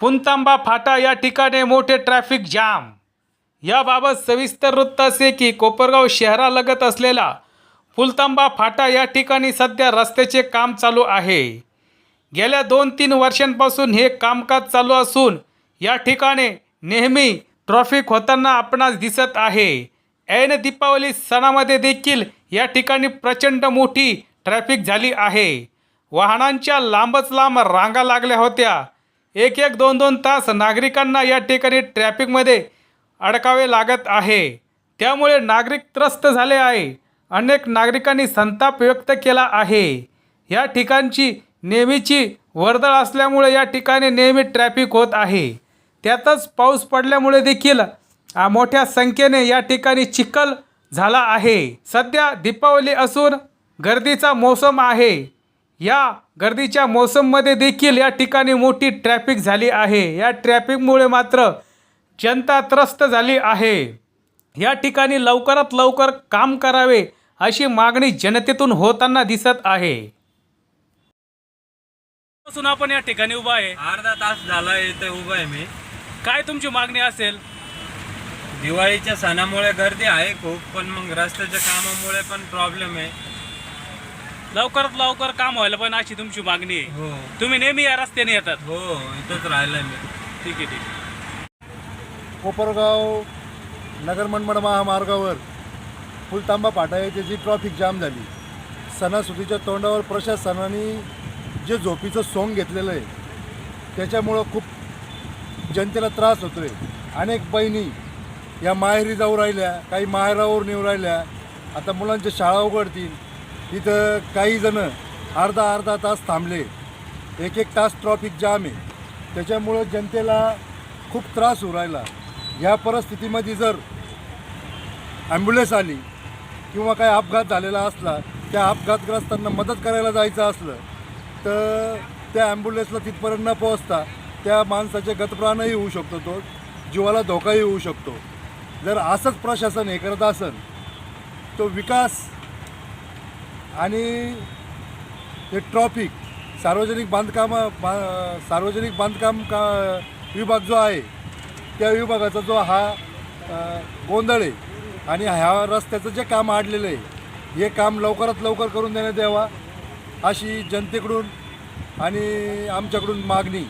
पुनतांबा फाटा या ठिकाणी मोठे ट्रॅफिक जाम याबाबत सविस्तर वृत्त असे की कोपरगाव शहरालगत असलेला फुलतांबा फाटा या ठिकाणी सध्या रस्त्याचे काम चालू आहे. गेल्या दोन तीन वर्षांपासून हे कामकाज चालू असून या ठिकाणी नेहमी ट्रॉफिक होताना आपणास दिसत आहे. ऐन दीपावली सणामध्ये देखील या ठिकाणी प्रचंड मोठी ट्रॅफिक झाली आहे. वाहनांच्या लांबच लांब रांगा लागल्या होत्या. एक एक दोन दोन तास नागरिकांना या ठिकाणी ट्रॅफिकमध्ये अडकावे लागत आहे. त्यामुळे नागरिक त्रस्त झाले आहे. अनेक नागरिकांनी संताप व्यक्त केला आहे. या ठिकाणची नेहमीची वर्दळ असल्यामुळे या ठिकाणी नेहमी ट्रॅफिक होत आहे. त्यातच पाऊस पडल्यामुळे देखील मोठ्या संख्येने या ठिकाणी चिखल झाला आहे. सध्या दीपावली असून गर्दीचा मोसम आहे. या गर्दीच्या मोसममध्ये देखील या ठिकाणी मोठी ट्रॅफिक झाली आहे. या ट्रॅफिकमुळे मात्र जनता त्रस्त झाली आहे. या ठिकाणी लवकरात लवकर काम करावे अशी मागणी जनतेतून होताना दिसत आहे. पासून आपण या ठिकाणी उभा आहे. अर्धा तास झाला इथे उभा आहे मी. काय तुमची मागणी असेल? दिवाळीच्या सणामुळे गर्दी आहे खूप पण मग रस्त्याच्या कामामुळे पण प्रॉब्लेम आहे. लवकरात लवकर काम व्हायला पण अशी तुमची मागणी आहे. हो. तुम्ही नेहमी या रस्त्याने येतात. हो इथंच राहिलोय मी. ठीक आहे ठीक आहे. कोपरगाव नगर मनमाड महामार्गावर फुलतांबा फाटा येथे जी ट्रॉफिक जाम झाली सणासुदीच्या तोंडावर प्रशासनाने जे झोपीचं सोंग घेतलेलं आहे त्याच्यामुळं खूप जनतेला त्रास होतो आहे अनेक बहिणी या माहेरी जाऊ राहिल्या काही माहेरावरून येऊ राहिल्या आता मुलांच्या शाळा उघडतील तिथं काही जणं अर्धा अर्धा तास थांबले. एक एक तास ट्रॉफिक जाम आहे. त्याच्यामुळं जनतेला खूप त्रास होऊ राहिला. ह्या परिस्थितीमध्ये जर ॲम्ब्युलन्स आली किंवा काही अपघात झालेला असला त्या अपघातग्रस्तांना मदत करायला जायचं असलं तर त्या ॲम्ब्युलन्सला तिथपर्यंत न पोहोचता त्या माणसाचे गतप्राणही होऊ शकतो तो जीवाला धोकाही होऊ शकतो. जर असंच प्रशासन हे करत असेल तो विकास आणि ते ट्रॉफिक सार्वजनिक बांधकाम बा सार्वजनिक बांधकाम का विभाग जो आहे त्या विभागाचा जो हा गोंधळ आहे आणि ह्या रस्त्याचं जे काम आडलेलं आहे हे काम लवकरात लवकर करून देण्यात यावा अशी जनतेकडून आणि आमच्याकडून मागणी.